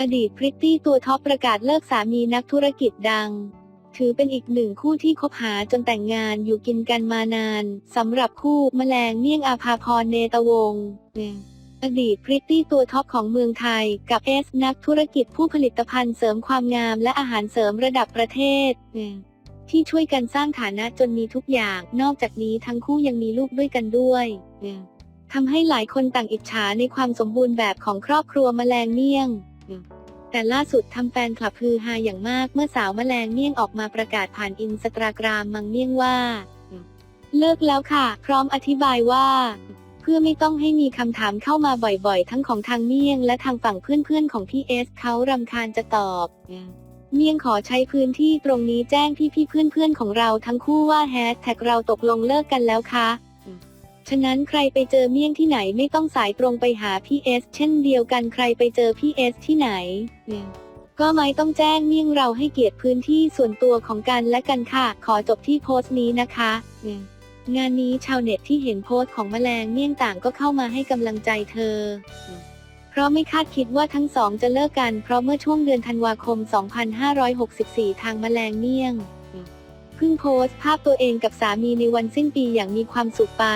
อดีตพริตตี้ตัวท็อปประกาศเลิกสามีนักธุรกิจดัง ถือเป็นอีกหนึ่งคู่ที่คบหาจนแต่งงานอยู่กินกันมานานสำหรับคู่แมลงเมี่ยงอาภาพรเนตวงศ์อดีตพริตตี้ตัวท็อปของเมืองไทย กับเอสนักธุรกิจผู้ผลิตภัณฑ์เสริมความงามและอาหารเสริมระดับประเทศ ที่ช่วยกันสร้างฐานะจนมีทุกอย่าง นอกจากนี้ทั้งคู่ยังมีลูกด้วยกันด้วยเนี่ยทำให้หลายคนต่างอิจฉาในความสมบูรณ์แบบของครอบครัวแมลงเมี่ยง แต่ล่าสุดทำแฟนคลับฮือฮาอย่างมากเมื่อสาวแมลงเมี่ยงออกมาประกาศผ่านอินสตาแกรมมังเมี่ยงว่า เลิกแล้วค่ะ พร้อมอธิบายว่า เพื่อไม่ต้องให้มีคำถามเข้ามาบ่อยๆ ทั้งของทางเมี่ยงและทางฝั่งเพื่อนๆของพี่เอสเขารำคาญจะตอบเมี่ยงขอใช้พื้นที่ตรงนี้แจ้งพี่ๆเพื่อนๆของเราทั้งคู่ว่าแฮชแท็กเราตกลงเลิกกันแล้วค่ะ ฉะนั้นใครไปเจอเมี่ยงที่ไหนไม่ต้องสายตรงไปหาพี่เอสเช่นเดียวกันใครไปเจอพี่เอสที่ไหน ก็ไม่ต้องแจ้งเมี่ยงเราให้เกียรติพื้นที่ส่วนตัวของกันและกันค่ะ ขอจบที่โพสต์นี้นะคะ งานนี้ชาวเน็ตที่เห็นโพสต์ของแมลงเมี่ยงต่างก็เข้ามาให้กำลังใจเธอเพราะไม่คาดคิดว่าทั้งสองจะเลิกกัน เพราะเมื่อช่วงเดือนธันวาคม 2564 ทางแมลงเมี่ยง เพิ่งโพสต์ภาพตัวเองกับสามีในวันสิ้นปีอย่างมีความสุขไป